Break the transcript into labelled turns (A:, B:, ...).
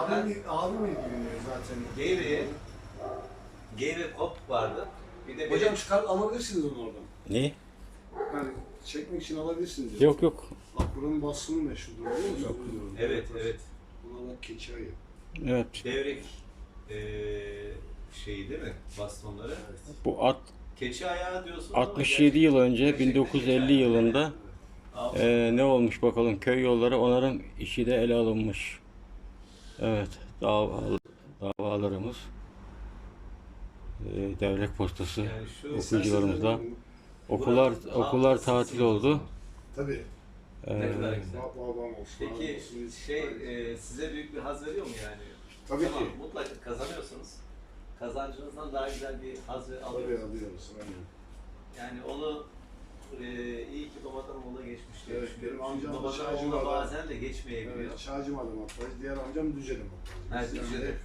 A: Abim, abim ilgileniyor zaten.
B: Geyve'ye Geyve Kop vardı. Bir de
A: Hocam çıkar alabilirsiniz onu oradan.
C: Ne?
A: Yani çekmek için alabilirsiniz.
C: Yok yok.
A: Bak buranın basını meşhurdur biliyor musun?
B: Evet, evet.
A: Buna bak keçi ayı.
C: Evet.
B: Devrek eee şeyi değil mi? Bastonları.
C: Bu at
B: Keçi ayağı diyorsun
C: 67 yıl önce 1950 yılında eee, ne olmuş bakalım köy yolları onarım işi de ele alınmış. Evet dava, davalarımız eee, devlet postası
B: Yani şu
C: okuyucularımızla okullar okullar tatil oldu.
A: Tabii.
B: ne kadar güzel.
A: Olsun.
B: Peki şey eee, size büyük bir haz veriyor mu yani?
A: Tabii
B: tamam,
A: ki.
B: mutlaka kazanıyorsunuz. Kazancınızdan daha güzel bir haz
A: Tabii
B: alıyorsunuz.
A: alıyoruz. Aynen.
B: Yani onu eee
A: amcam da şarjı
B: oğula
A: var.
B: bazen de geçmeyebiliyor.
A: Evet, Şarjım adam hatta. Diğer amcam Düzeli hatta.
B: Ha,
A: hep